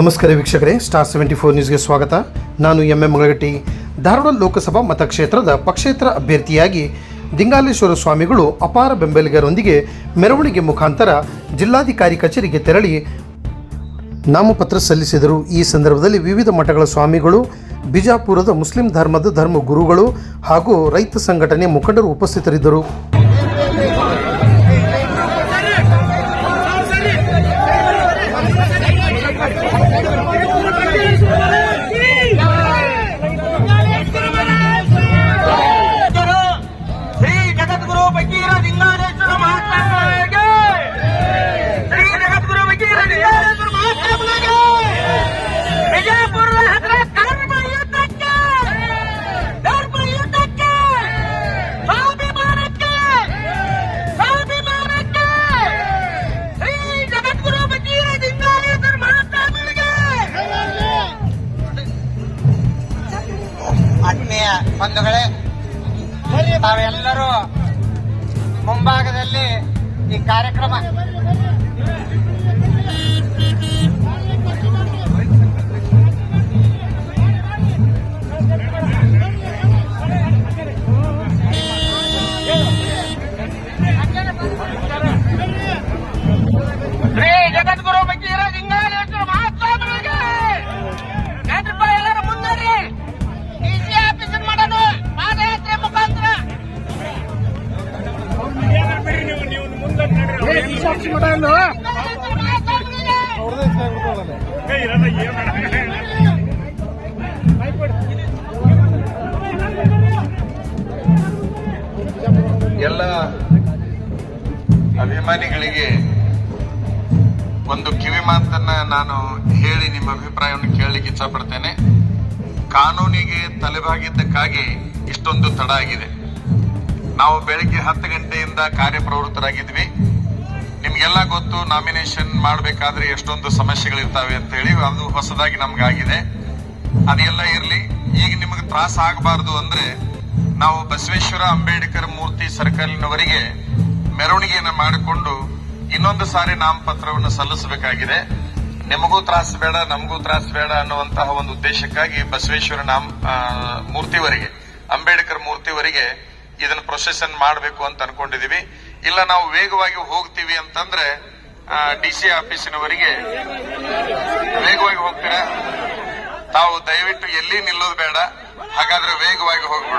ನಮಸ್ಕಾರ ವೀಕ್ಷಕರೇ star seventy four ನ್ಯೂಸ್ಗೆ ಸ್ವಾಗತ. ನಾನು ಎಂ ಎಂ ಮಂಗಳಗಟ್ಟಿ. ಧಾರವಾಡ ಲೋಕಸಭಾ ಮತಕ್ಷೇತ್ರದ ಪಕ್ಷೇತರ ಅಭ್ಯರ್ಥಿಯಾಗಿ ದಿಂಗಾಲೇಶ್ವರ ಸ್ವಾಮಿಗಳು ಅಪಾರ ಬೆಂಬಲಿಗರೊಂದಿಗೆ ಮೆರವಣಿಗೆ ಮುಖಾಂತರ ಜಿಲ್ಲಾಧಿಕಾರಿ ಕಚೇರಿಗೆ ತೆರಳಿ ನಾಮಪತ್ರ ಸಲ್ಲಿಸಿದರು. ಈ ಸಂದರ್ಭದಲ್ಲಿ ವಿವಿಧ ಮಠಗಳ ಸ್ವಾಮಿಗಳು, ಬಿಜಾಪುರದ ಮುಸ್ಲಿಂ ಧರ್ಮದ ಧರ್ಮ ಗುರುಗಳು ಹಾಗೂ ರೈತ ಸಂಘಟನೆ ಮುಖಂಡರು ಉಪಸ್ಥಿತರಿದ್ದರು. ಕಾನೂನಿಗೆ ತಲೆಬಾಗಿದ್ದಕ್ಕಾಗಿ ಇಷ್ಟೊಂದು ತಡ ಆಗಿದೆ. ನಾವು ಬೆಳಿಗ್ಗೆ ಹತ್ತು ಗಂಟೆಯಿಂದ ಕಾರ್ಯಪ್ರವೃತ್ತರಾಗಿದ್ವಿ. ನಿಮಗೆಲ್ಲ ಗೊತ್ತು, ನಾಮಿನೇಷನ್ ಮಾಡಬೇಕಾದ್ರೆ ಎಷ್ಟೊಂದು ಸಮಸ್ಯೆಗಳಿರ್ತಾವೆ ಅಂತ ಹೇಳಿ ಅದು ಹೊಸದಾಗಿ ನಮ್ಗಾಗಿದೆ. ಅದೆಲ್ಲ ಇರಲಿ. ಈಗ ನಿಮಗೆ ತ್ರಾಸ ಆಗಬಾರದು ಅಂದ್ರೆ ನಾವು ಬಸವೇಶ್ವರ ಅಂಬೇಡ್ಕರ್ ಮೂರ್ತಿ ಸರ್ಕಲ್ನವರಿಗೆ ಮೆರವಣಿಗೆಯನ್ನು ಮಾಡಿಕೊಂಡು ಇನ್ನೊಂದು ಸಾರಿ ನಾಮಪತ್ರವನ್ನು ಸಲ್ಲಿಸಬೇಕಾಗಿದೆ. ನಿಮಗೂ ತ್ರಾಸ ಬೇಡ, ನಮಗೂ ತ್ರಾಸ ಬೇಡ ಅನ್ನುವಂತಹ ಒಂದು ಉದ್ದೇಶಕ್ಕಾಗಿ ಬಸವೇಶ್ವರ ನಾಮ ಮೂರ್ತಿವರಿಗೆ, ಅಂಬೇಡ್ಕರ್ ಮೂರ್ತಿವರೆಗೆ ಇದನ್ನ ಪ್ರೊಸೆಸನ್ ಮಾಡಬೇಕು ಅಂತ ಅನ್ಕೊಂಡಿದೀವಿ. ಇಲ್ಲ, ನಾವು ವೇಗವಾಗಿ ಹೋಗ್ತೀವಿ ಅಂತಂದ್ರೆ ಡಿ ಸಿ ಆಫೀಸಿನವರಿಗೆ ವೇಗವಾಗಿ ಹೋಗ್ತೀರಾ? ತಾವು ದಯವಿಟ್ಟು ಎಲ್ಲಿ ನಿಲ್ಲೋದು ಬೇಡ, ಹಾಗಾದ್ರೆ ವೇಗವಾಗಿ ಹೋಗ್ಬಿಡು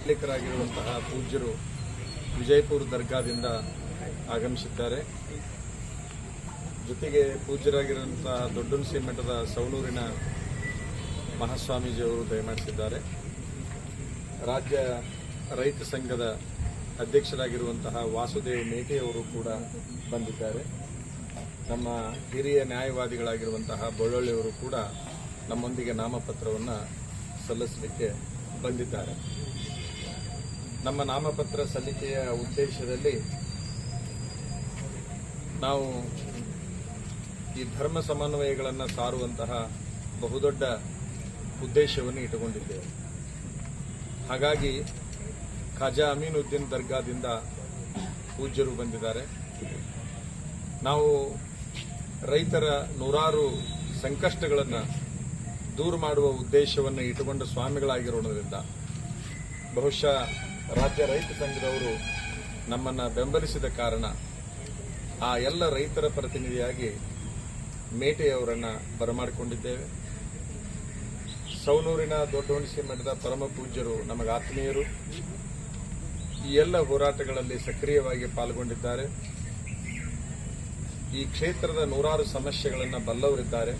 ಮಾಲೀಕರಾಗಿರುವಂತಹ ಪೂಜ್ಯರು ವಿಜಯಪುರ ದರ್ಗಾದಿಂದ ಆಗಮಿಸಿದ್ದಾರೆ. ಜೊತೆಗೆ ಪೂಜ್ಯರಾಗಿರುವಂತಹ ದೊಡ್ಡನಸಿ ಮಠದ ಸವಣೂರಿನ ಮಹಾಸ್ವಾಮೀಜಿಯವರು ದಯಮಾಡಿಸಿದ್ದಾರೆ. ರಾಜ್ಯ ರೈತ ಸಂಘದ ಅಧ್ಯಕ್ಷರಾಗಿರುವಂತಹ ವಾಸುದೇವ್ ಮೇಟೆಯವರು ಕೂಡ ಬಂದಿದ್ದಾರೆ. ನಮ್ಮ ಹಿರಿಯ ನ್ಯಾಯವಾದಿಗಳಾಗಿರುವಂತಹ ಬೊಳ್ಳೊಳ್ಳಿಯವರು ಕೂಡ ನಮ್ಮೊಂದಿಗೆ ನಾಮಪತ್ರವನ್ನು ಸಲ್ಲಿಸಲಿಕ್ಕೆ ಬಂದಿದ್ದಾರೆ. ನಮ್ಮ ನಾಮಪತ್ರ ಸಲ್ಲಿಕೆಯ ಉದ್ದೇಶದಲ್ಲಿ ನಾವು ಈ ಧರ್ಮ ಸಮನ್ವಯಗಳನ್ನು ಸಾರುವಂತಹ ಬಹುದೊಡ್ಡ ಉದ್ದೇಶವನ್ನು ಇಟ್ಟುಕೊಂಡಿದ್ದೇವೆ. ಹಾಗಾಗಿ ಖಾಜಾ ಅಮೀನುದ್ದೀನ್ ದರ್ಗಾದಿಂದ ಪೂಜ್ಯರು ಬಂದಿದ್ದಾರೆ. ನಾವು ರೈತರ ನೂರಾರು ಸಂಕಷ್ಟಗಳನ್ನು ದೂರ ಮಾಡುವ ಉದ್ದೇಶವನ್ನು ಇಟ್ಟುಕೊಂಡ ಸ್ವಾಮಿಗಳಾಗಿರೋದ್ರಿಂದ ಬಹುಶಃ ರಾಜ್ಯ ರೈತ ಸಂಘದವರು ನಮ್ಮನ್ನು ಬೆಂಬಲಿಸಿದ ಕಾರಣ ಆ ಎಲ್ಲ ರೈತರ ಪ್ರತಿನಿಧಿಯಾಗಿ ಮೇಟೆಯವರನ್ನ ಬರಮಾಡಿಕೊಂಡಿದ್ದೇವೆ. ಸೌನೂರಿನ ದೊಡ್ಡವಣಿಸಿ ಮಠದ ಪರಮ ಪೂಜ್ಯರು ನಮಗೆ ಆತ್ಮೀಯರು. ಈ ಎಲ್ಲ ಹೋರಾಟಗಳಲ್ಲಿ ಸಕ್ರಿಯವಾಗಿ ಪಾಲ್ಗೊಂಡಿದ್ದಾರೆ. ಈ ಕ್ಷೇತ್ರದ ನೂರಾರು ಸಮಸ್ಯೆಗಳನ್ನು ಬಲ್ಲವರಿದ್ದಾರೆ.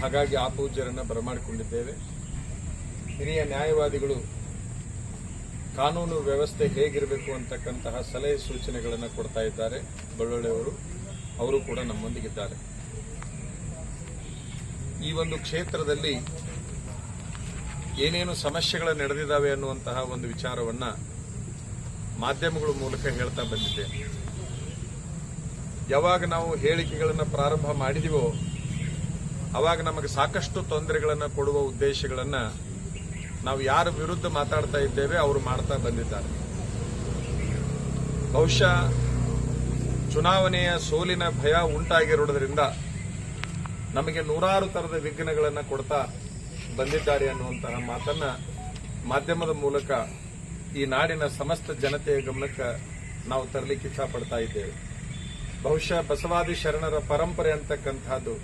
ಹಾಗಾಗಿ ಆ ಪೂಜ್ಯರನ್ನ ಬರಮಾಡಿಕೊಂಡಿದ್ದೇವೆ. ಹಿರಿಯ ನ್ಯಾಯವಾದಿಗಳು ಕಾನೂನು ವ್ಯವಸ್ಥೆ ಹೇಗಿರಬೇಕು ಅಂತಕ್ಕಂತಹ ಸಲಹೆ ಸೂಚನೆಗಳನ್ನು ಕೊಡ್ತಾ ಇದ್ದಾರೆ. ಬಳ್ಳೊಳ್ಳೆಯವರು, ಅವರು ಕೂಡ ನಮ್ಮೊಂದಿಗಿದ್ದಾರೆ. ಈ ಒಂದು ಕ್ಷೇತ್ರದಲ್ಲಿ ಏನೇನು ಸಮಸ್ಯೆಗಳು ನಡೆದಿದ್ದಾವೆ ಅನ್ನುವಂತಹ ಒಂದು ವಿಚಾರವನ್ನ ಮಾಧ್ಯಮಗಳ ಮೂಲಕ ಹೇಳ್ತಾ ಬಂದಿದ್ದೇನೆ. ಯಾವಾಗ ನಾವು ಹೇಳಿಕೆಗಳನ್ನು ಪ್ರಾರಂಭ ಮಾಡಿದೀವೋ, ಅವಾಗ ನಮಗೆ ಸಾಕಷ್ಟು ತೊಂದರೆಗಳನ್ನು ಕೊಡುವ ಉದ್ದೇಶಗಳನ್ನು ನಾವು ಯಾರ ವಿರುದ್ಧ ಮಾತಾಡ್ತಾ ಇದ್ದೇವೆ, ಅವರು ಮಾಡ್ತಾ ಬಂದಿದ್ದಾರೆ. ಬಹುಶಃ ಚುನಾವಣೆಯ ಸೋಲಿನ ಭಯ ಉಂಟಾಗಿರುವುದರಿಂದ ನಮಗೆ ನೂರಾರು ತರದ ವಿಘ್ನಗಳನ್ನು ಕೊಡ್ತಾ ಬಂದಿದ್ದಾರೆ ಅನ್ನುವಂತಹ ಮಾತನ್ನ ಮಾಧ್ಯಮದ ಮೂಲಕ ಈ ನಾಡಿನ ಸಮಸ್ತ ಜನತೆಯ ಗಮನಕ್ಕೆ ನಾವು ತರಲಿಕ್ಕೆ ಇಚ್ಛಪಡ್ತಾ ಇದ್ದೇವೆ. ಬಹುಶಃ ಬಸವಾದಿ ಶರಣರ ಪರಂಪರೆ ಅಂತಕ್ಕಂಥದ್ದು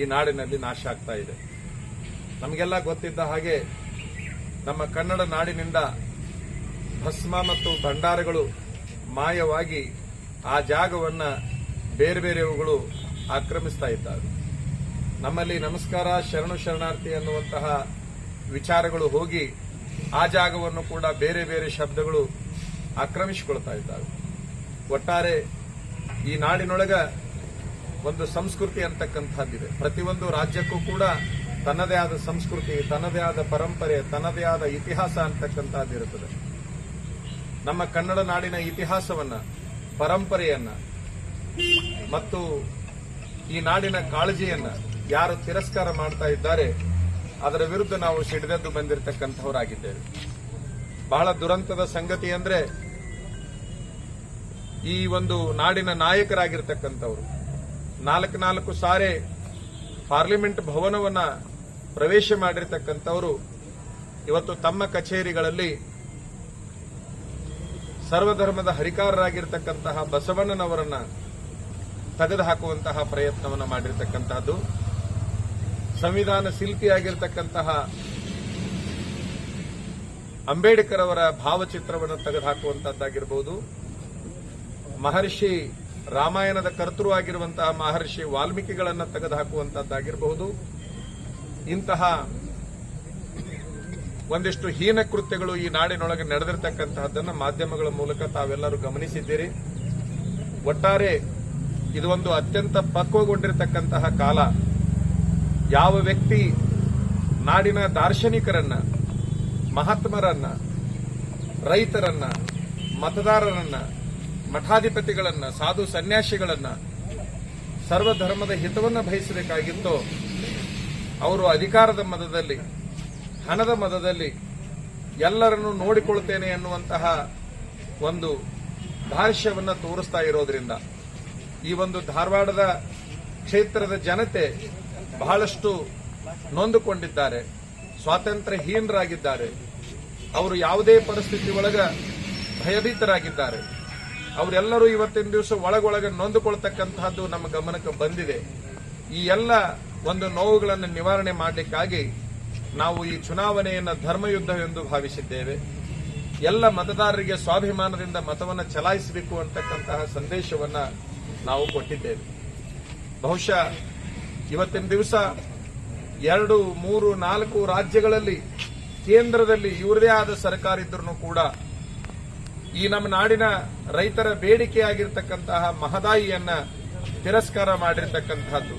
ಈ ನಾಡಿನಲ್ಲಿ ನಾಶ ಆಗ್ತಾ ಇದೆ. ನಮಗೆಲ್ಲ ಗೊತ್ತಿದ್ದ ಹಾಗೆ ನಮ್ಮ ಕನ್ನಡ ನಾಡಿನಿಂದ ಭಸ್ಮ ಮತ್ತು ಭಂಡಾರಗಳು ಮಾಯವಾಗಿ ಆ ಜಾಗವನ್ನ ಬೇರೆ ಬೇರೆವುಗಳು ಆಕ್ರಮಿಸ್ತಾ ಇದ್ದಾರೆ. ನಮ್ಮಲ್ಲಿ ನಮಸ್ಕಾರ, ಶರಣು ಶರಣಾರ್ಥಿ ಅನ್ನುವಂತಹ ವಿಚಾರಗಳು ಹೋಗಿ ಆ ಜಾಗವನ್ನು ಕೂಡ ಬೇರೆ ಬೇರೆ ಶಬ್ದಗಳು ಆಕ್ರಮಿಸಿಕೊಳ್ತಾ ಇದ್ದಾವೆ. ಒಟ್ಟಾರೆ ಈ ನಾಡಿನೊಳಗ ಒಂದು ಸಂಸ್ಕೃತಿ ಅಂತಕ್ಕಂಥದ್ದಿದೆ. ಪ್ರತಿಯೊಂದು ರಾಜ್ಯಕ್ಕೂ ಕೂಡ ತನ್ನದೇ ಆದ ಸಂಸ್ಕೃತಿ, ತನ್ನದೇ ಆದ ಪರಂಪರೆ, ತನ್ನದೇ ಆದ ಇತಿಹಾಸ ಅಂತಕ್ಕಂಥದ್ದಿರುತ್ತದೆ. ನಮ್ಮ ಕನ್ನಡ ನಾಡಿನ ಇತಿಹಾಸವನ್ನ, ಪರಂಪರೆಯನ್ನ ಮತ್ತು ಈ ನಾಡಿನ ಕಾಳಜಿಯನ್ನ ಯಾರು ತಿರಸ್ಕಾರ ಮಾಡ್ತಾ ಇದ್ದಾರೆ, ಅದರ ವಿರುದ್ಧ ನಾವು ಸಿಡಿದೆದ್ದು ಬಂದಿರತಕ್ಕಂಥವರಾಗಿದ್ದೇವೆ. ಬಹಳ ದುರಂತದ ಸಂಗತಿ ಅಂದ್ರೆ ಈ ಒಂದು ನಾಡಿನ ನಾಯಕರಾಗಿರ್ತಕ್ಕಂಥವ್ರು. ನಾಲ್ಕು ನಾಲ್ಕು ಸಾರೆ ಪಾರ್ಲಿಮೆಂಟ್ ಭವನವನ್ನ ಪ್ರವೇಶ ಮಾಡಿರ್ತಕ್ಕಂಥವರು ಇವತ್ತು ತಮ್ಮ ಕಚೇರಿಗಳಲ್ಲಿ ಸರ್ವಧರ್ಮದ ಹರಿಕಾರರಾಗಿರ್ತಕ್ಕಂತಹ ಬಸವಣ್ಣನವರನ್ನ ತೆಗೆದುಹಾಕುವಂತಹ ಪ್ರಯತ್ನವನ್ನು ಮಾಡಿರ್ತಕ್ಕಂತಹದ್ದು ಸಂವಿಧಾನ ಶಿಲ್ಪಿಯಾಗಿರ್ತಕ್ಕಂತಹ ಅಂಬೇಡ್ಕರ್ ಅವರ ಭಾವಚಿತ್ರವನ್ನು ತೆಗೆದುಹಾಕುವಂತಹದ್ದಾಗಿರಬಹುದು ಮಹರ್ಷಿ ರಾಮಾಯಣದ ಕರ್ತೃ ಆಗಿರುವಂತಹ ಮಹರ್ಷಿ ವಾಲ್ಮೀಕಿಗಳನ್ನು ತೆಗೆದುಹಾಕುವಂತಹದ್ದಾಗಿರಬಹುದು ಇಂತಹ ಒಂದಿಷ್ಟು ಹೀನ ಕೃತ್ಯಗಳು ಈ ನಾಡಿನೊಳಗೆ ನಡೆದಿರ್ತಕ್ಕಂತಹದ್ದನ್ನು ಮಾಧ್ಯಮಗಳ ಮೂಲಕ ತಾವೆಲ್ಲರೂ ಗಮನಿಸಿದ್ದೀರಿ. ಒಟ್ಟಾರೆ ಒಂದು ಅತ್ಯಂತ ಪಕ್ವಗೊಂಡಿರತಕ್ಕಂತಹ ಕಾಲ. ಯಾವ ವ್ಯಕ್ತಿ ನಾಡಿನ ದಾರ್ಶನಿಕರನ್ನ, ಮಹಾತ್ಮರನ್ನ, ರೈತರನ್ನ, ಮತದಾರರನ್ನ ಮಠಾಧಿಪತಿಗಳನ್ನ, ಸಾಧು ಸನ್ಯಾಸಿಗಳನ್ನ ಸರ್ವಧರ್ಮದ ಹಿತವನ್ನ ಬಯಸಬೇಕಾಗಿತ್ತು, ಅವರು ಅಧಿಕಾರದ ಮದದಲ್ಲಿ, ಹಣದ ಮದದಲ್ಲಿ ಎಲ್ಲರನ್ನು ನೋಡಿಕೊಳ್ತೇನೆ ಎನ್ನುವಂತಹ ಒಂದು ಭಾಷ್ಯವನ್ನ ತೋರಿಸ್ತಾ ಇರೋದ್ರಿಂದ ಈ ಒಂದು ಧಾರವಾಡದ ಕ್ಷೇತ್ರದ ಜನತೆ ಬಹಳಷ್ಟು ನೊಂದುಕೊಂಡಿದ್ದಾರೆ, ಸ್ವಾತಂತ್ರ್ಯಹೀನರಾಗಿದ್ದಾರೆ, ಅವರು ಯಾವುದೇ ಪರಿಸ್ಥಿತಿ ಒಳಗ ಭಯಭೀತರಾಗಿದ್ದಾರೆ. ಅವರೆಲ್ಲರೂ ಇವತ್ತಿನ ದಿವಸ ಒಳಗೊಳಗೆ ನೊಂದುಕೊಳ್ತಕ್ಕಂತಹದ್ದು ನಮ್ಮ ಗಮನಕ್ಕೆ ಬಂದಿದೆ. ಈ ಎಲ್ಲ ಒಂದು ನೋವುಗಳನ್ನು ನಿವಾರಣೆ ಮಾಡಲಿಕ್ಕಾಗಿ ನಾವು ಈ ಚುನಾವಣೆಯನ್ನ ಧರ್ಮಯುದ್ಧವೆಂದು ಭಾವಿಸಿದ್ದೇವೆ. ಎಲ್ಲ ಮತದಾರರಿಗೆ ಸ್ವಾಭಿಮಾನದಿಂದ ಮತವನ್ನು ಚಲಾಯಿಸಬೇಕು ಅಂತಕ್ಕಂತಹ ಸಂದೇಶವನ್ನ ನಾವು ಕೊಟ್ಟಿದ್ದೇವೆ. ಬಹುಶಃ ಇವತ್ತಿನ ದಿವಸ ಎರಡು, ಮೂರು, ನಾಲ್ಕು ರಾಜ್ಯಗಳಲ್ಲಿ ಕೇಂದ್ರದಲ್ಲಿ ಇವರದೇ ಆದ ಸರ್ಕಾರ ಇದ್ರೂ ಕೂಡ ಈ ನಮ್ಮ ನಾಡಿನ ರೈತರ ಬೇಡಿಕೆಯಾಗಿರ್ತಕ್ಕಂತಹ ಮಹದಾಯಿಯನ್ನ ತಿರಸ್ಕಾರ ಮಾಡಿರ್ತಕ್ಕಂತಹದ್ದು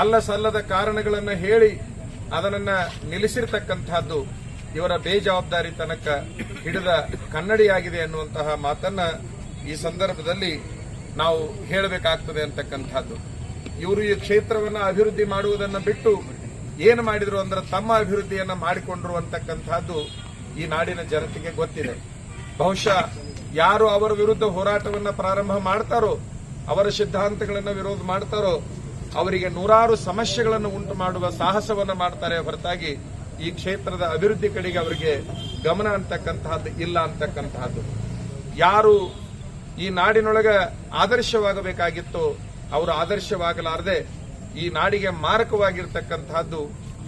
ಅಲ್ಲ ಸಲ್ಲದ ಕಾರಣಗಳನ್ನು ಹೇಳಿ ಅದನ್ನ ನಿಲ್ಲಿಸಿರ್ತಕ್ಕಂತಹದ್ದು ಇವರ ಬೇಜವಾಬ್ದಾರಿ ತನಕ ಹಿಡಿದ ಕನ್ನಡಿಯಾಗಿದೆ ಅನ್ನುವಂತಹ ಮಾತನ್ನ ಈ ಸಂದರ್ಭದಲ್ಲಿ ನಾವು ಹೇಳಬೇಕಾಗ್ತದೆ ಅಂತಕ್ಕಂಥದ್ದು. ಇವರು ಈ ಕ್ಷೇತ್ರವನ್ನ ಅಭಿವೃದ್ಧಿ ಮಾಡುವುದನ್ನ ಬಿಟ್ಟು ಏನು ಮಾಡಿದ್ರು ಅಂದ್ರೆ ತಮ್ಮ ಅಭಿವೃದ್ಧಿಯನ್ನ ಮಾಡಿಕೊಂಡ್ರು ಅಂತಕ್ಕಂಥದ್ದು ಈ ನಾಡಿನ ಜನತೆಗೆ ಗೊತ್ತಿದೆ. ಬಹುಶಃ ಯಾರು ಅವರ ವಿರುದ್ಧ ಹೋರಾಟವನ್ನು ಪ್ರಾರಂಭ ಮಾಡ್ತಾರೋ, ಅವರ ಸಿದ್ಧಾಂತಗಳನ್ನು ವಿರೋಧ ಮಾಡ್ತಾರೋ, ಅವರಿಗೆ ನೂರಾರು ಸಮಸ್ಯೆಗಳನ್ನು ಉಂಟು ಮಾಡುವ ಸಾಹಸವನ್ನು ಮಾಡ್ತಾರೆ ಹೊರತಾಗಿ ಈ ಕ್ಷೇತ್ರದ ಅಭಿವೃದ್ಧಿ ಕಡೆಗೆ ಅವರಿಗೆ ಗಮನ ಅಂತಕ್ಕಂತಹದ್ದು ಇಲ್ಲ ಅಂತಕ್ಕಂತಹದ್ದು. ಯಾರು ಈ ನಾಡಿನೊಳಗೆ ಆದರ್ಶವಾಗಬೇಕಾಗಿತ್ತು, ಅವರು ಆದರ್ಶವಾಗಲಾರದೆ ಈ ನಾಡಿಗೆ ಮಾರಕವಾಗಿರ್ತಕ್ಕಂತಹದ್ದು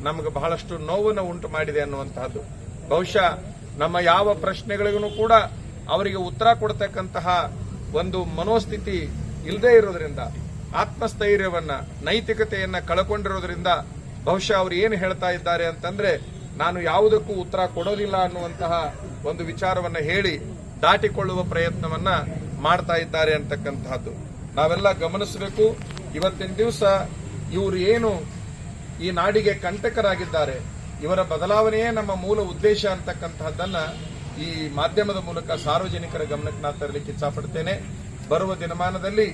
ನಮಗೆ ಬಹಳಷ್ಟು ನೋವನ್ನು ಉಂಟು ಮಾಡಿದೆ ಅನ್ನುವಂತಹದ್ದು. ಬಹುಶಃ ನಮ್ಮ ಯಾವ ಪ್ರಶ್ನೆಗಳಿಗೂ ಕೂಡ ಅವರಿಗೆ ಉತ್ತರ ಕೊಡತಕ್ಕಂತಹ ಒಂದು ಮನೋಸ್ಥಿತಿ ಇಲ್ಲದೆ ಇರೋದ್ರಿಂದ, ಆತ್ಮಸ್ಥೈರ್ಯವನ್ನ, ನೈತಿಕತೆಯನ್ನ ಕಳ್ಕೊಂಡಿರೋದ್ರಿಂದ ಬಹುಶಃ ಅವರು ಏನು ಹೇಳ್ತಾ ಇದ್ದಾರೆ ಅಂತಂದ್ರೆ, ನಾನು ಯಾವುದಕ್ಕೂ ಉತ್ತರ ಕೊಡೋದಿಲ್ಲ ಅನ್ನುವಂತಹ ಒಂದು ವಿಚಾರವನ್ನ ಹೇಳಿ ದಾಟಿಕೊಳ್ಳುವ ಪ್ರಯತ್ನವನ್ನ ಮಾಡ್ತಾ ಇದ್ದಾರೆ ಅಂತಕ್ಕಂತಹದ್ದು. ನಾವೆಲ್ಲ ಗಮನಿಸಬೇಕು, ಇವತ್ತಿನ ದಿವಸ ಇವರು ಏನು ಈ ನಾಡಿಗೆ ಕಂಟಕರಾಗಿದ್ದಾರೆ ಇವರ ಬದಲಾವಣೆಯೇ ನಮ್ಮ ಮೂಲ ಉದ್ದೇಶ ಅಂತಕ್ಕಂತಹದ್ದನ್ನ ಈ ಮಾಧ್ಯಮದ ಮೂಲಕ ಸಾರ್ವಜನಿಕರ ಗಮನಕ್ಕೆ ನಾ ತರಲಿಕ್ಕೆ ಇಚ್ಛಪಡ್ತೇನೆ. ಬರುವ ದಿನಮಾನದಲ್ಲಿ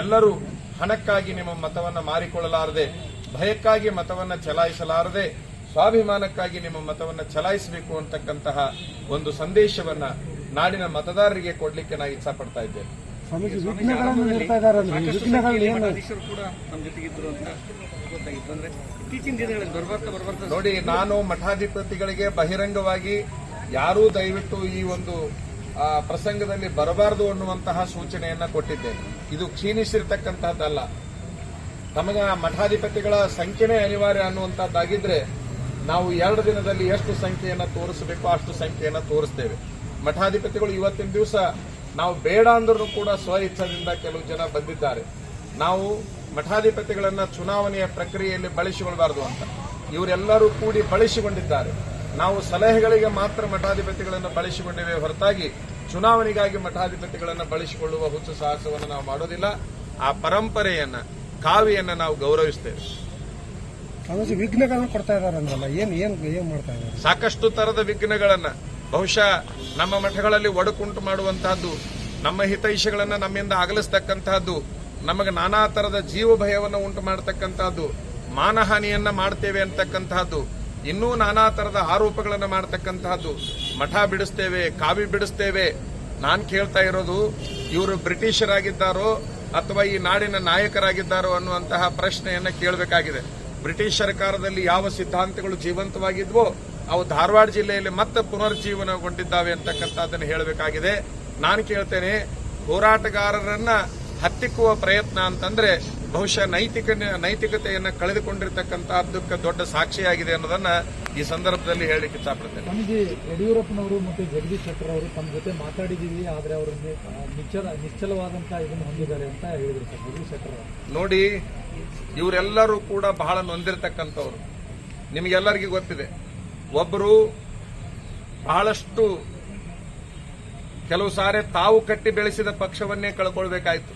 ಎಲ್ಲರೂ ಹಣಕ್ಕಾಗಿ ನಿಮ್ಮ ಮತವನ್ನ ಮಾರಿಕೊಳ್ಳಲಾರದೆ ಭಯಕ್ಕಾಗಿ ಮತವನ್ನ ಚಲಾಯಿಸಲಾರದೆ ಸ್ವಾಭಿಮಾನಕ್ಕಾಗಿ ನಿಮ್ಮ ಮತವನ್ನ ಚಲಾಯಿಸಬೇಕು ಅಂತಕ್ಕಂತಹ ಒಂದು ಸಂದೇಶವನ್ನ ನಾಡಿನ ಮತದಾರರಿಗೆ ಕೊಡ್ಲಿಕ್ಕೆ ನಾ ಇಚ್ಛಪಡ್ತಾ ಇದ್ದೇನೆ. ಸ್ವಾಮೀಜಿ ವಿಘ್ನಗಳನ್ನು ನೀಡ್ತಾ ಇದ್ದಾರೆ ಅಂದ್ರೆ ವಿಘ್ನಗಳು ಏನು? ಅಧ್ಯಕ್ಷರು ಕೂಡ ನಮ್ಮ ಜೊತೆಗಿದ್ರು ಅಂತ ಗೊತ್ತಾಗಿತ್ತು. ಅಂದ್ರೆ ನೋಡಿ ನಾನು ಮಠಾಧಿಪತಿಗಳಿಗೆ ಬಹಿರಂಗವಾಗಿ ಯಾರೂ ದಯವಿಟ್ಟು ಈ ಒಂದು ಪ್ರಸಂಗದಲ್ಲಿ ಬರಬಾರದು ಅನ್ನುವಂತಹ ಸೂಚನೆಯನ್ನ ಕೊಟ್ಟಿದ್ದೇನೆ. ಇದು ಕ್ಷೀಣಿಸಿರ್ತಕ್ಕಂತಹದ್ದಲ್ಲ ತಮಗೆ ಆ ಮಠಾಧಿಪತಿಗಳ ಸಂಖ್ಯೆನೇ ಅನಿವಾರ್ಯ ಅನ್ನುವಂತಹದ್ದಾಗಿದ್ರೆ ನಾವು ಎರಡು ದಿನದಲ್ಲಿ ಎಷ್ಟು ಸಂಖ್ಯೆಯನ್ನ ತೋರಿಸಬೇಕು ಅಷ್ಟು ಸಂಖ್ಯೆಯನ್ನ ತೋರಿಸ್ತೇವೆ. ಮಠಾಧಿಪತಿಗಳು ಇವತ್ತಿನ ದಿವಸ ನಾವು ಬೇಡ ಅಂದ್ರೂ ಕೂಡ ಸ್ವ ಇಚ್ಛದಿಂದ ಕೆಲವು ಜನ ಬಂದಿದ್ದಾರೆ. ನಾವು ಮಠಾಧಿಪತಿಗಳನ್ನ ಚುನಾವಣೆಯ ಪ್ರಕ್ರಿಯೆಯಲ್ಲಿ ಬಳಸಿಕೊಳ್ಬಾರದು ಅಂತ. ಇವರೆಲ್ಲರೂ ಕೂಡಿ ಬಳಸಿಕೊಂಡಿದ್ದಾರೆ. ನಾವು ಸಲಹೆಗಳಿಗೆ ಮಾತ್ರ ಮಠಾಧಿಪತಿಗಳನ್ನು ಬಳಸಿಕೊಂಡಿವೆ ಹೊರತಾಗಿ ಚುನಾವಣೆಗಾಗಿ ಮಠಾಧಿಪತಿಗಳನ್ನು ಬಳಸಿಕೊಳ್ಳುವ ಹುಚ್ಚು ಸಾಹಸವನ್ನು ನಾವು ಮಾಡೋದಿಲ್ಲ. ಆ ಪರಂಪರೆಯನ್ನ ಕಾವಿಯನ್ನ ನಾವು ಗೌರವಿಸ್ತೇವೆ. ವಿಘ್ನಗಳನ್ನು ಕೊಡ್ತಾ ಇದ್ದಾರೆ ಸಾಕಷ್ಟು ತರದ ವಿಘ್ನಗಳನ್ನ ಬಹುಶಃ ನಮ್ಮ ಮಠಗಳಲ್ಲಿ ಒಡಕುಂಟು ಮಾಡುವಂತಹದ್ದು ನಮ್ಮ ಹಿತೈಷಗಳನ್ನ ನಮ್ಮಿಂದ ಅಗಲಿಸ್ತಕ್ಕಂತಹದ್ದು ನಮಗೆ ನಾನಾ ತರದ ಜೀವ ಭಯವನ್ನು ಉಂಟು ಮಾಡತಕ್ಕಂತಹದ್ದು, ಮಾನಹಾನಿಯನ್ನ ಮಾಡ್ತೇವೆ ಅಂತಕ್ಕಂತಹದ್ದು, ಇನ್ನೂ ನಾನಾ ತರದ ಆರೋಪಗಳನ್ನು ಮಾಡತಕ್ಕಂತಹದ್ದು, ಮಠ ಬಿಡಿಸ್ತೇವೆ, ಕಾವಿ ಬಿಡಿಸ್ತೇವೆ. ನಾನ್ ಕೇಳ್ತಾ ಇರೋದು, ಇವರು ಬ್ರಿಟಿಷರಾಗಿದ್ದಾರೋ ಅಥವಾ ಈ ನಾಡಿನ ನಾಯಕರಾಗಿದ್ದಾರೋ ಅನ್ನುವಂತಹ ಪ್ರಶ್ನೆಯನ್ನ ಕೇಳಬೇಕಾಗಿದೆ. ಬ್ರಿಟಿಷ್ ಸರ್ಕಾರದಲ್ಲಿ ಯಾವ ಸಿದ್ಧಾಂತಗಳು ಜೀವಂತವಾಗಿದ್ವೋ, ಅವು ಧಾರವಾಡ ಜಿಲ್ಲೆಯಲ್ಲಿ ಮತ್ತೆ ಪುನರ್ಜೀವನಗೊಂಡಿದ್ದಾವೆ ಅಂತಕ್ಕಂಥದ್ದನ್ನು ಹೇಳಬೇಕಾಗಿದೆ. ನಾನು ಕೇಳ್ತೇನೆ, ಹೋರಾಟಗಾರರನ್ನ ಹತ್ತಿಕ್ಕುವ ಪ್ರಯತ್ನ ಅಂತಂದ್ರೆ ಬಹುಶಃ ನೈತಿಕ ನೈತಿಕತೆಯನ್ನು ಕಳೆದುಕೊಂಡಿರ್ತಕ್ಕಂತಹದ್ದಕ್ಕೆ ದೊಡ್ಡ ಸಾಕ್ಷಿಯಾಗಿದೆ ಅನ್ನೋದನ್ನ ಈ ಸಂದರ್ಭದಲ್ಲಿ ಹೇಳಲಿಕ್ಕೆ ಇಷ್ಟಪಡ್ತೇನೆ ನಮಗೆ ಯಡಿಯೂರಪ್ಪನವರು ಮತ್ತು ಜಗದೀಶ್ ಶೆಟ್ಟರ್ ಅವರು ತಮ್ಮ ಜೊತೆ ಮಾತಾಡಿದ್ದೀವಿ ಆದರೆ ಅವರು ನಿಚ್ಚಲ ನಿಶ್ಚಲವಾದಂತಹ ಇದನ್ನು ಹೊಂದಿದ್ದಾರೆ ಅಂತ ಹೇಳಿದ್ರು ಸರ್ ಜಗದೀಶ್ ಶೆಟ್ಟರ್ ನೋಡಿ ಇವರೆಲ್ಲರೂ ಕೂಡ ಬಹಳ ನೊಂದಿರತಕ್ಕಂಥವ್ರು. ನಿಮಗೆಲ್ಲರಿಗೂ ಗೊತ್ತಿದೆ ಒಬ್ಬರು ಬಹಳಷ್ಟು ಕೆಲವು ಸಾರಿ ತಾವು ಕಟ್ಟಿ ಬೆಳೆಸಿದ ಪಕ್ಷವನ್ನೇ ಕಳ್ಕೊಳ್ಬೇಕಾಯ್ತು.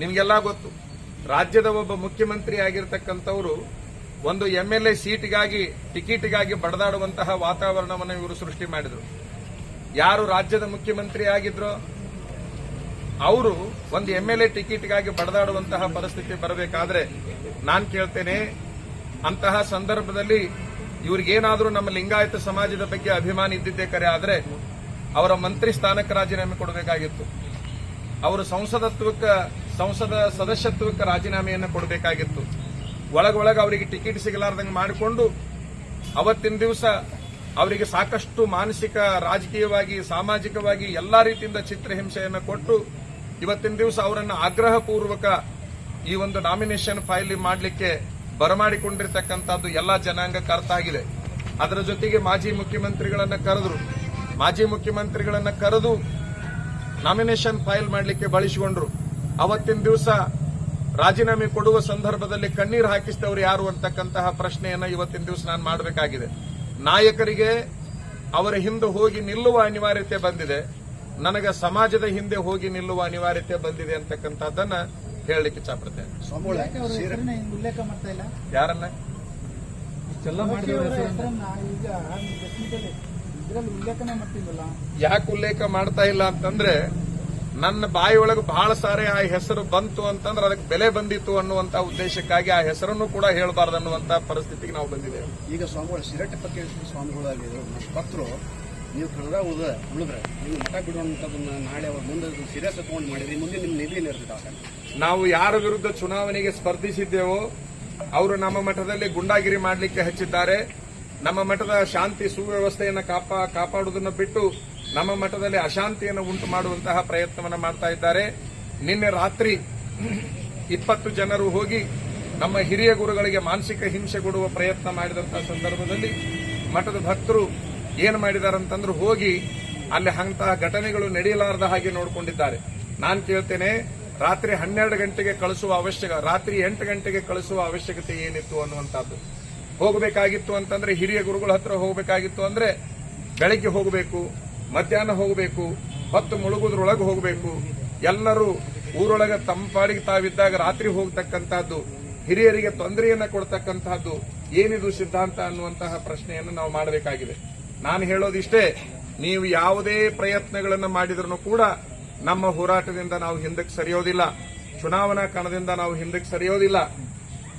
ನಿಮಗೆಲ್ಲ ಗೊತ್ತು. ರಾಜ್ಯದ ಒಬ್ಬ ಮುಖ್ಯಮಂತ್ರಿ ಆಗಿರ್ತಕ್ಕಂಥವರು ಒಂದು ಎಂ ಎಲ್ ಎ ಸೀಟ್ಗಾಗಿ, ಟಿಕೆಟ್ಗಾಗಿ ಬಡದಾಡುವಂತಹ ವಾತಾವರಣವನ್ನು ಇವರು ಸೃಷ್ಟಿ ಮಾಡಿದ್ರು. ಯಾರು ರಾಜ್ಯದ ಮುಖ್ಯಮಂತ್ರಿ ಆಗಿದ್ರೋ, ಅವರು ಒಂದು ಎಂ ಎಲ್ ಎ ಟಿಕೆಟ್ಗಾಗಿ ಬಡದಾಡುವಂತಹ ಪರಿಸ್ಥಿತಿ ಬರಬೇಕಾದ್ರೆ ನಾನು ಕೇಳ್ತೇನೆ, ಅಂತಹ ಸಂದರ್ಭದಲ್ಲಿ ಇವ್ರಿಗೇನಾದರೂ ನಮ್ಮ ಲಿಂಗಾಯತ ಸಮಾಜದ ಬಗ್ಗೆ ಅಭಿಮಾನ ಇದ್ದಿದ್ದೇ ಕರೆ ಆದ್ರೆ ಅವರ ಮಂತ್ರಿ ಸ್ಥಾನಕ್ಕೆ ರಾಜೀನಾಮೆ ಕೊಡಬೇಕಾಗಿತ್ತು. ಅವರು ಸಂಸದತ್ವಕ್ಕೆ ಸಂಸದ ಸದಸ್ಯತ್ವಕ್ಕೆ ರಾಜೀನಾಮೆಯನ್ನು ಕೊಡಬೇಕಾಗಿತ್ತು. ಒಳಗೊಳಗೆ ಅವರಿಗೆ ಟಿಕೆಟ್ ಸಿಗಲಾರ್ದಂಗೆ ಮಾಡಿಕೊಂಡು ಅವತ್ತಿನ ದಿವಸ ಅವರಿಗೆ ಸಾಕಷ್ಟು ಮಾನಸಿಕ, ರಾಜಕೀಯವಾಗಿ, ಸಾಮಾಜಿಕವಾಗಿ ಎಲ್ಲಾ ರೀತಿಯಿಂದ ಚಿತ್ರಹಿಂಸೆಯನ್ನು ಕೊಟ್ಟು ಇವತ್ತಿನ ದಿವಸ ಅವರನ್ನು ಆಗ್ರಹಪೂರ್ವಕ ಈ ಒಂದು ನಾಮಿನೇಷನ್ ಫೈಲ್ ಮಾಡಲಿಕ್ಕೆ ಬರಮಾಡಿಕೊಂಡಿರ್ತಕ್ಕಂಥದ್ದು ಎಲ್ಲಾ ಜನಾಂಗಕ್ಕೆ ಅರ್ಥ ಆಗಿದೆ ಅದರ ಜೊತೆಗೆ ಮಾಜಿ ಮುಖ್ಯಮಂತ್ರಿಗಳನ್ನ ಕರೆದ್ರು. ಮಾಜಿ ಮುಖ್ಯಮಂತ್ರಿಗಳನ್ನ ಕರೆದು ನಾಮಿನೇಷನ್ ಫೈಲ್ ಮಾಡಲಿಕ್ಕೆ ಬಳಸಿಕೊಂಡ್ರು. ಅವತ್ತಿನ ದಿವಸ ರಾಜೀನಾಮೆ ಕೊಡುವ ಸಂದರ್ಭದಲ್ಲಿ ಕಣ್ಣೀರು ಹಾಕಿಸಿದವರು ಯಾರು ಅಂತಕ್ಕಂತಹ ಪ್ರಶ್ನೆಯನ್ನ ಇವತ್ತಿನ ದಿವಸ ನಾನು ಮಾಡಬೇಕಾಗಿದೆ. ನಾಯಕರಿಗೆ ಅವರ ಹಿಂದೆ ಹೋಗಿ ನಿಲ್ಲುವ ಅನಿವಾರ್ಯತೆ ಬಂದಿದೆ. ನನಗೆ ಸಮಾಜದ ಹಿಂದೆ ಹೋಗಿ ನಿಲ್ಲುವ ಅನಿವಾರ್ಯತೆ ಬಂದಿದೆ ಅಂತಕ್ಕಂಥದ್ದನ್ನ ಹೇಳಲಿಕ್ಕೆ ಇಚ್ಛಪಡ್ತೇನೆ. ಉಲ್ಲೇಖ ಮಾಡ್ತಾ ಇಲ್ಲ? ಯಾರನ್ನ? ಯಾಕೆ ಉಲ್ಲೇಖ ಮಾಡ್ತಾ ಇಲ್ಲ ಅಂತಂದ್ರೆ ನನ್ನ ಬಾಯಿಯೊಳಗೆ ಬಹಳ ಸಾರಿ ಆ ಹೆಸರು ಬಂತು ಅಂತಂದ್ರೆ ಅದಕ್ಕೆ ಬೆಲೆ ಬಂದಿತ್ತು ಅನ್ನುವಂತ ಉದ್ದೇಶಕ್ಕಾಗಿ ಆ ಹೆಸರನ್ನು ಕೂಡ ಹೇಳಬಾರ್ದು ಅನ್ನುವಂತ ಪರಿಸ್ಥಿತಿಗೆ ನಾವು ಬಂದಿದ್ದೇವೆ. ಈಗ ಸ್ವಾಮಿಗಳು ಶಿರಟ್ಟಪ್ಪಕ್ಕೆ ಸ್ವಾಮಿಗಳಾಗಿದ್ರು ಭಕ್ತರು ನೀವು ಕಳೆದ ಉದ ಉಳಿದ್ರೆ ನೀವು ಮಠ ಬಿಡುವಂಥದ್ದನ್ನ ನಾಳೆ ಅವ್ರ ಮುಂದೆ ಸೀರಿಯಸ್ ತಗೊಂಡು ಮಾಡಿದ್ರಿ ಮುಂದೆ ನಿಮ್ಮ ನಿಧಿ ಏನಿರ್ತದೆ ನಾವು ಯಾರ ವಿರುದ್ಧ ಚುನಾವಣೆಗೆ ಸ್ಪರ್ಧಿಸಿದ್ದೇವೋ ಅವರು ನಮ್ಮ ಮಠದಲ್ಲಿ ಗುಂಡಾಗಿರಿ ಮಾಡಲಿಕ್ಕೆ ಹಚ್ಚಿದ್ದಾರೆ. ನಮ್ಮ ಮಠದ ಶಾಂತಿ ಸುವ್ಯವಸ್ಥೆಯನ್ನು ಕಾಪಾ ಕಾಪಾಡುವುದನ್ನು ಬಿಟ್ಟು ನಮ್ಮ ಮಠದಲ್ಲಿ ಅಶಾಂತಿಯನ್ನು ಉಂಟು ಮಾಡುವಂತಹ ಪ್ರಯತ್ನವನ್ನು ಮಾಡ್ತಾ ಇದ್ದಾರೆ. ನಿನ್ನೆ ರಾತ್ರಿ ಇಪ್ಪತ್ತು ಜನರು ಹೋಗಿ ನಮ್ಮ ಹಿರಿಯ ಗುರುಗಳಿಗೆ ಮಾನಸಿಕ ಹಿಂಸೆ ಕೊಡುವ ಪ್ರಯತ್ನ ಮಾಡಿದಂತಹ ಸಂದರ್ಭದಲ್ಲಿ ಮಠದ ಭಕ್ತರು ಏನು ಮಾಡಿದಾರಂತಂದ್ರೆ ಹೋಗಿ ಅಲ್ಲಿ ಅಂತಹ ಘಟನೆಗಳು ನಡೆಯಲಾರದ ಹಾಗೆ ನೋಡಿಕೊಂಡಿದ್ದಾರೆ. ನಾನು ಕೇಳ್ತೇನೆ, ರಾತ್ರಿ ಹನ್ನೆರಡು ಗಂಟೆಗೆ ಕಳಿಸುವ ಅವಶ್ಯಕ, ರಾತ್ರಿ ಎಂಟು ಗಂಟೆಗೆ ಕಳಿಸುವ ಅವಶ್ಯಕತೆ ಏನಿತ್ತು ಅನ್ನುವಂಥದ್ದು. ಹೋಗಬೇಕಾಗಿತ್ತು ಅಂತಂದ್ರೆ ಹಿರಿಯ ಗುರುಗಳ ಹತ್ರ ಹೋಗಬೇಕಾಗಿತ್ತು ಅಂದ್ರೆ ಬೆಳಗ್ಗೆ ಹೋಗಬೇಕು ಮಧ್ಯಾಹ್ನ ಹೋಗಬೇಕು, ಹೊತ್ತು ಮುಳುಗುದ್ರೊಳಗೆ ಹೋಗಬೇಕು. ಎಲ್ಲರೂ ಊರೊಳಗೆ ತಂಪಾಡಿಗೆ ಪಾಡಿಗೆ ತಾವಿದ್ದಾಗ ರಾತ್ರಿ ಹೋಗ್ತಕ್ಕಂತಹದ್ದು ಹಿರಿಯರಿಗೆ ತೊಂದರೆಯನ್ನ ಕೊಡ್ತಕ್ಕಂತಹದ್ದು ಏನಿದು ಸಿದ್ಧಾಂತ ಅನ್ನುವಂತಹ ಪ್ರಶ್ನೆಯನ್ನು ನಾವು ಮಾಡಬೇಕಾಗಿದೆ. ನಾನು ಹೇಳೋದಿಷ್ಟೇ, ನೀವು ಯಾವುದೇ ಪ್ರಯತ್ನಗಳನ್ನು ಮಾಡಿದ್ರೂ ಕೂಡ ನಮ್ಮ ಹೋರಾಟದಿಂದ ನಾವು ಹಿಂದಕ್ಕೆ ಸರಿಯೋದಿಲ್ಲ. ಚುನಾವಣಾ ಕಣದಿಂದ ನಾವು ಹಿಂದಕ್ಕೆ ಸರಿಯೋದಿಲ್ಲ.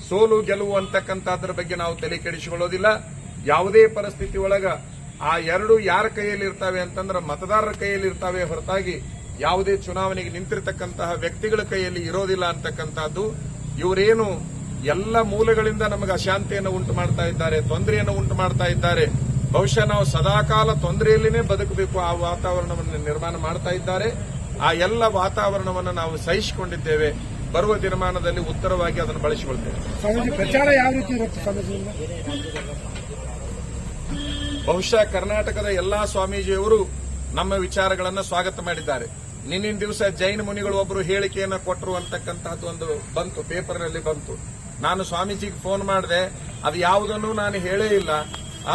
ಸೋಲು ಗೆಲುವು ಅಂತಕ್ಕಂಥದ್ರ ಬಗ್ಗೆ ನಾವು ತಲೆ ಕೆಡಿಸಿಕೊಳ್ಳೋದಿಲ್ಲ. ಯಾವುದೇ ಪರಿಸ್ಥಿತಿ ಒಳಗ ಆ ಎರಡು ಯಾರ ಕೈಯಲ್ಲಿ ಇರ್ತಾವೆ ಅಂತಂದ್ರೆ ಮತದಾರರ ಕೈಯಲ್ಲಿ ಇರ್ತಾವೆ ಹೊರತಾಗಿ ಯಾವುದೇ ಚುನಾವಣೆಗೆ ನಿಂತಿರ್ತಕ್ಕಂತಹ ವ್ಯಕ್ತಿಗಳ ಕೈಯಲ್ಲಿ ಇರೋದಿಲ್ಲ ಅಂತಕ್ಕಂಥದ್ದು. ಇವರೇನು ಎಲ್ಲ ಮೂಲಗಳಿಂದ ನಮಗೆ ಅಶಾಂತಿಯನ್ನು ಉಂಟು ಮಾಡ್ತಾ ಇದ್ದಾರೆ, ತೊಂದರೆಯನ್ನು ಉಂಟು ಮಾಡ್ತಾ ಇದ್ದಾರೆ. ಬಹುಶಃ ನಾವು ಸದಾಕಾಲ ತೊಂದರೆಯಲ್ಲಿನೇ ಬದುಕಬೇಕು ಆ ವಾತಾವರಣವನ್ನು ನಿರ್ಮಾಣ ಮಾಡ್ತಾ ಇದ್ದಾರೆ. ಆ ಎಲ್ಲ ವಾತಾವರಣವನ್ನು ನಾವು ಸಹಿಸಿಕೊಂಡಿದ್ದೇವೆ. ಬರುವ ದಿನಮಾನದಲ್ಲಿ ಉತ್ತರವಾಗಿ ಅದನ್ನು ಬಳಸಿಕೊಳ್ತೇವೆ. ಬಹುಶಃ ಕರ್ನಾಟಕದ ಎಲ್ಲಾ ಸ್ವಾಮೀಜಿಯವರು ನಮ್ಮ ವಿಚಾರಗಳನ್ನು ಸ್ವಾಗತ ಮಾಡಿದ್ದಾರೆ. ನಿನ್ನಿನ ದಿವಸ ಜೈನ ಮುನಿಗಳು ಒಬ್ಬರು ಹೇಳಿಕೆಯನ್ನು ಕೊಟ್ಟರು ಅಂತಕ್ಕಂತಹದ್ದು ಒಂದು ಬಂತು, ಪೇಪರ್ನಲ್ಲಿ ಬಂತು. ನಾನು ಸ್ವಾಮೀಜಿಗೆ ಫೋನ್ ಮಾಡಿದೆ, ಅದು ಯಾವುದನ್ನು ನಾನು ಹೇಳೇ ಇಲ್ಲ.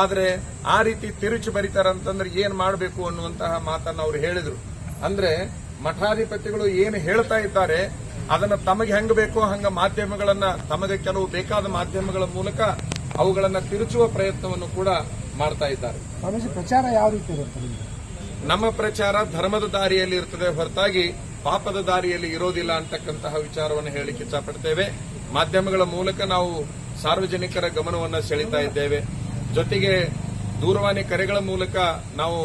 ಆದರೆ ಆ ರೀತಿ ತಿರುಚಿ ಬರೀತಾರಂತಂದ್ರೆ ಏನ್ ಮಾಡಬೇಕು ಅನ್ನುವಂತಹ ಮಾತನ್ನು ಅವರು ಹೇಳಿದರು. ಅಂದ್ರೆ ಮಠಾಧಿಪತಿಗಳು ಏನು ಹೇಳ್ತಾ ಇದ್ದಾರೆ, ಅದನ್ನ ತಮಗೆ ಹೆಂಗ್ ಬೇಕೋ ಹಂಗ ಮಾಧ್ಯಮಗಳನ್ನ ತಮಗೆ ಕೆಲವು ಬೇಕಾದ ಮಾಧ್ಯಮಗಳ ಮೂಲಕ ಅವುಗಳನ್ನು ತಿರುಚುವ ಪ್ರಯತ್ನವನ್ನು ಕೂಡ ಮಾಡ್ತಾ ಇದ್ದಾರೆ. ಪ್ರಚಾರ ಯಾವ ರೀತಿ ನಮ್ಮ ಪ್ರಚಾರ ಧರ್ಮದ ದಾರಿಯಲ್ಲಿ ಇರ್ತದೆ ಹೊರತಾಗಿ ಪಾಪದ ದಾರಿಯಲ್ಲಿ ಇರೋದಿಲ್ಲ ಅಂತಕ್ಕಂತಹ ವಿಚಾರವನ್ನು ಹೇಳಿಕ್ಕೆ ಇಚ್ಛಪಡ್ತೇವೆ. ಮಾಧ್ಯಮಗಳ ಮೂಲಕ ನಾವು ಸಾರ್ವಜನಿಕರ ಗಮನವನ್ನು ಸೆಳೀತಾ ಇದ್ದೇವೆ. ಜೊತೆಗೆ ದೂರವಾಣಿ ಕರೆಗಳ ಮೂಲಕ ನಾವು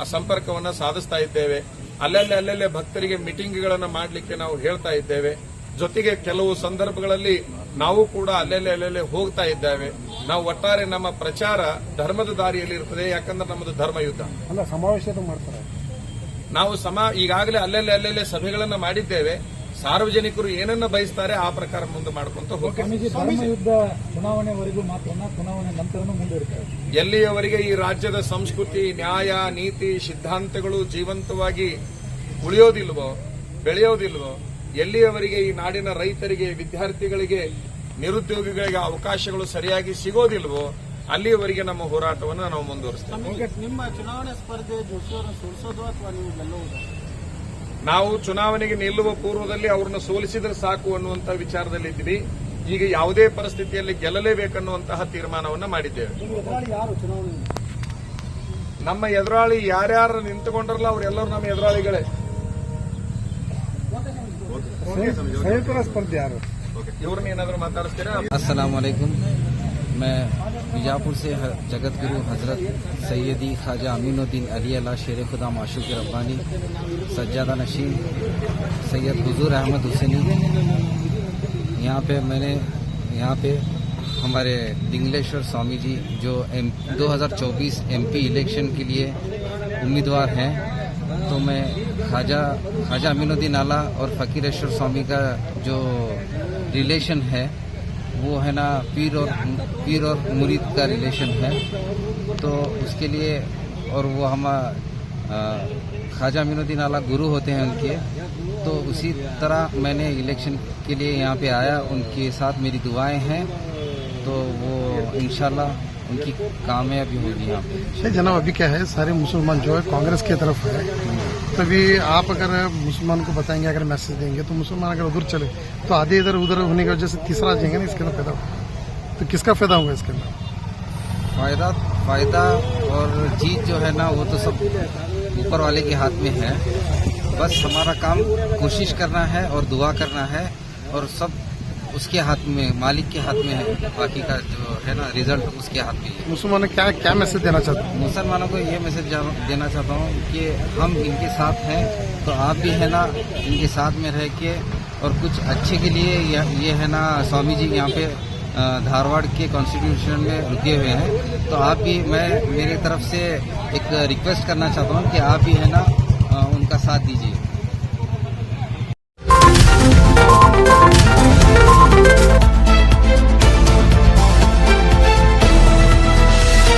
ಆ ಸಂಪರ್ಕವನ್ನು ಸಾಧಿಸ್ತಾ ಇದ್ದೇವೆ. ಅಲ್ಲಲ್ಲೇ ಅಲ್ಲಲ್ಲೇ ಭಕ್ತರಿಗೆ ಮೀಟಿಂಗ್ಗಳನ್ನು ಮಾಡಲಿಕ್ಕೆ ನಾವು ಹೇಳ್ತಾ ಇದ್ದೇವೆ. ಜೊತೆಗೆ ಕೆಲವು ಸಂದರ್ಭಗಳಲ್ಲಿ ನಾವು ಕೂಡ ಅಲ್ಲಲ್ಲೇ ಅಲ್ಲಲ್ಲೇ ಹೋಗ್ತಾ ಇದ್ದೇವೆ. ನಾವು ಒಟ್ಟಾರೆ ನಮ್ಮ ಪ್ರಚಾರ ಧರ್ಮದ ದಾರಿಯಲ್ಲಿ ಇರ್ತದೆ ಯಾಕಂದ್ರೆ ನಮ್ಮದು ಧರ್ಮ ಯುದ್ಧ. ಅಲ್ಲ ಸಮಾವೇಶ ಮಾಡ್ತಾರೆ. ನಾವು ಸಮ ಈಗಾಗಲೇ ಅಲ್ಲಲ್ಲೇ ಅಲ್ಲಲ್ಲೇ ಸಭೆಗಳನ್ನು ಮಾಡಿದ್ದೇವೆ. ಸಾರ್ವಜನಿಕರು ಏನನ್ನ ಬಯಸ್ತಾರೆ ಆ ಪ್ರಕಾರ ಮುಂದೆ ಮಾಡ್ಕೊಂತ ಚುನಾವಣೆವರೆಗೂ ಮಾತ್ರ ಚುನಾವಣೆ ನಂತರನೂ ಮುಂದುವರಿತಾರೆ ಎಲ್ಲಿಯವರೆಗೆ ಈ ರಾಜ್ಯದ ಸಂಸ್ಕೃತಿ ನ್ಯಾಯ ನೀತಿ ಸಿದ್ಧಾಂತಗಳು ಜೀವಂತವಾಗಿ ಉಳಿಯೋದಿಲ್ವೋ ಬೆಳೆಯೋದಿಲ್ವೋ ಎಲ್ಲಿಯವರೆಗೆ ಈ ನಾಡಿನ ರೈತರಿಗೆ ವಿದ್ಯಾರ್ಥಿಗಳಿಗೆ ನಿರುದ್ಯೋಗಿಗಳಿಗೆ ಅವಕಾಶಗಳು ಸರಿಯಾಗಿ ಸಿಗೋದಿಲ್ವೋ ಅಲ್ಲಿಯವರೆಗೆ ನಮ್ಮ ಹೋರಾಟವನ್ನು ನಾವು ಮುಂದುವರಿಸ್ತೇವೆ. ನಿಮ್ಮ ಚುನಾವಣೆ ಸ್ಪರ್ಧೆ ಸೋಲಿಸೋದು ಅಥವಾ ನೀವು ಗೆಲ್ಲುವುದು? ನಾವು ಚುನಾವಣೆಗೆ ನಿಲ್ಲುವ ಪೂರ್ವದಲ್ಲಿ ಅವರನ್ನು ಸೋಲಿಸಿದ್ರೆ ಸಾಕು ಅನ್ನುವಂತ ವಿಚಾರದಲ್ಲಿದ್ದೀವಿ ಈಗ ಯಾವುದೇ ಪರಿಸ್ಥಿತಿಯಲ್ಲಿ ಗೆಲ್ಲಲೇಬೇಕನ್ನುವಂತಹ ತೀರ್ಮಾನವನ್ನು ಮಾಡಿದ್ದೇವೆ. ನಿಮ್ಮ ಎದುರಾಳಿ ಯಾರು ಚುನಾವಣೆ ನಮ್ಮ ಎದುರಾಳಿ ಯಾರ್ಯಾರು ನಿಂತುಕೊಂಡ್ರಲ್ಲ ಅವರೆಲ್ಲರೂ ನಮ್ಮ ಎದುರಾಳಿಗಳೇ. ಸ್ಪರ್ಧೆ ಯಾರು? ಇವ್ರನ್ನ ಏನಾದ್ರು ಮಾತಾಡಿಸ್ತೀರಾ अस्सलाम वालेकुम मैं बीजापुर से ह- जगत गुरु हजरत सैयदी ख्वाजा अमीनुद्दीन अली अल्लाह शेर खुदा माशूक रब्बानी सज्जादा नशीन सैयद हुजूर अहमद हुसैनी यहाँ पे मैंने यहाँ पे हमारे दिंगलेश्वर स्वामी जी जो एम 2024 एमपी इलेक्शन के लिए उम्मीदवार हैं तो मैं ख्वाजा ख्वाजा अमीनुद्दीन आला और फकीरेश्वर स्वामी का जो रिलेशन है, वो है ना पीर और पीर और मुरीद का रिलेशन है। तो उसके लिए और वो हम ख्वाजा मीनुद्दीन आला गुरु होते हैं उनके। तो उसी तरह मैंने इलेक्शन के लिए यहाँ पे आया, उनके साथ मेरी दुआएँ हैं। तो वो इंशाल्लाह उनकी कामयाबी होगी यहाँ पे। जनाब, अभी क्या है? सारे मुसलमान जो है, कांग्रेस की तरफ़ है तभी आप अगर मुसलमान को बताएँगे, अगर मैसेज देंगे तो मुसलमान अगर उधर चले तो आधे इधर उधर होने की वजह से तीसरा जाएँगे ना, इसके अंदर फ़ायदा होगा। तो किसका फ़ायदा होगा इसके अंदर फ़ायदा फ़ायदा और जीत जो है ना, वो तो सब ऊपर वाले के हाथ में है बस हमारा काम कोशिश करना है और दुआ करना है और सब उसके हाथ में मालिक के हाथ में है। बाकी का जो है ना रिज़ल्ट उसके हाथ में है मुसलमान क्या क्या मैसेज देना चाहते हैं? मुसलमानों को ये मैसेज देना चाहता हूँ कि हम इनके साथ हैं तो आप भी है ना इनके साथ में रह के और कुछ अच्छे के लिए ये है ना स्वामी जी यहाँ पे धारवाड़ के कॉन्स्टिट्यूशन में रुके हुए हैं। तो आप भी मैं मेरी तरफ़ से एक रिक्वेस्ट करना चाहता हूँ कि आप भी है ना उनका साथ दीजिए।